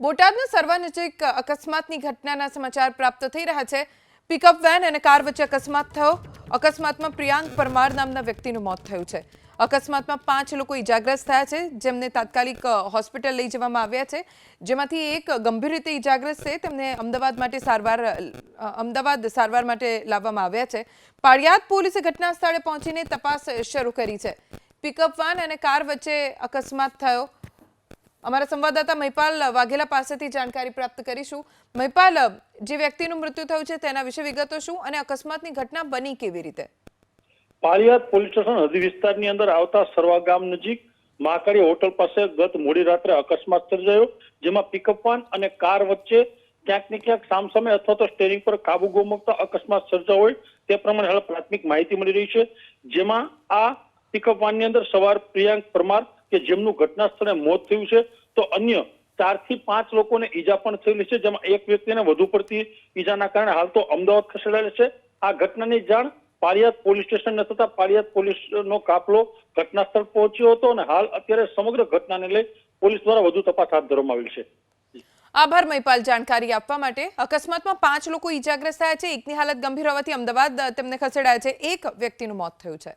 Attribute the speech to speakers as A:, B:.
A: બોટાદના સર્વા નજીક અકસ્માતની ઘટનાના સમાચાર પ્રાપ્ત થઈ રહ્યા છે. પિકઅપ વેન અને કાર વચ્ચે અકસ્માત થયો. અકસ્માતમાં પ્રિયાંક પરમાર નામના વ્યક્તિનું મોત થયું છે. અકસ્માતમાં પાંચ લોકો ઇજાગ્રસ્ત થયા છે, જેમને તાત્કાલિક હોસ્પિટલ લઈ જવામાં આવ્યા છે. જેમાંથી એક ગંભીર રીતે ઇજાગ્રસ્ત છે. તેમને અમદાવાદ માટે સારવાર અમદાવાદ સારવાર માટે લાવવામાં આવ્યા છે. પાળિયાદ પોલીસે ઘટના સ્થળે પહોંચીને તપાસ શરૂ કરી છે. પિકઅપ વાન અને કાર વચ્ચે અકસ્માત થયો. અમારા સંવાદદાતા મહિપાલ વાઘેલા પાસેથી જાણકારી પ્રાપ્ત કરીશું. મહિપાલ, જે વ્યક્તિનું મૃત્યુ થયું છે, તેના વિશે વિગતો શું અને અકસ્માતની ઘટના બની કેવી રીતે?
B: પાળિયાદ પોલીસ સ્ટેશન હદી વિસ્તારની અંદર આવતા સરવા ગામ નજીક મહાકાળી હોટલ પાસે ગત મોડી રાત્રે અકસ્માત સર્જાયો, જેમાં પિકઅપ વાન અને કાર વચ્ચે ક્યાંક ને ક્યાંક સામસામે અથવા તો સ્ટેરિંગ પર કાબુ ગુમાવતા અકસ્માત સર્જા હોય, તે પ્રમાણે હાલ પ્રાથમિક માહિતી મળી રહી છે. જેમાં આ પિકઅપ વાનની અંદર સવાર પ્રિયાંક પરમાર કે જેમનું ઘટના સ્થળે મોત થયું છે, તો અન્ય ચારથી પાંચ લોકોને ઈજા પણ થયેલી છે, જેમાં એક વ્યક્તિને વધુ પડતી ઈજાના કારણે હાલ તો અમદાવાદ ખસેડાયેલ છે. આ ઘટનાની જાણ પાળિયાદ પોલીસ સ્ટેશનને થતા પાળિયાદ પોલીસનો કાફલો ઘટના સ્થળ પહોંચ્યો હતો અને હાલ અત્યારે સમગ્ર ઘટનાને લઈ પોલીસ દ્વારા વધુ તપાસ હાથ ધરવામાં આવેલ છે.
A: આભાર મહિપાલ, જાણકારી આપવા માટે. અકસ્માતમાં પાંચ લોકો ઈજાગ્રસ્ત થયા છે. એકની હાલત ગંભીર હોવાથી અમદાવાદ તેમને ખસેડાયા છે. એક વ્યક્તિનું મોત થયું છે.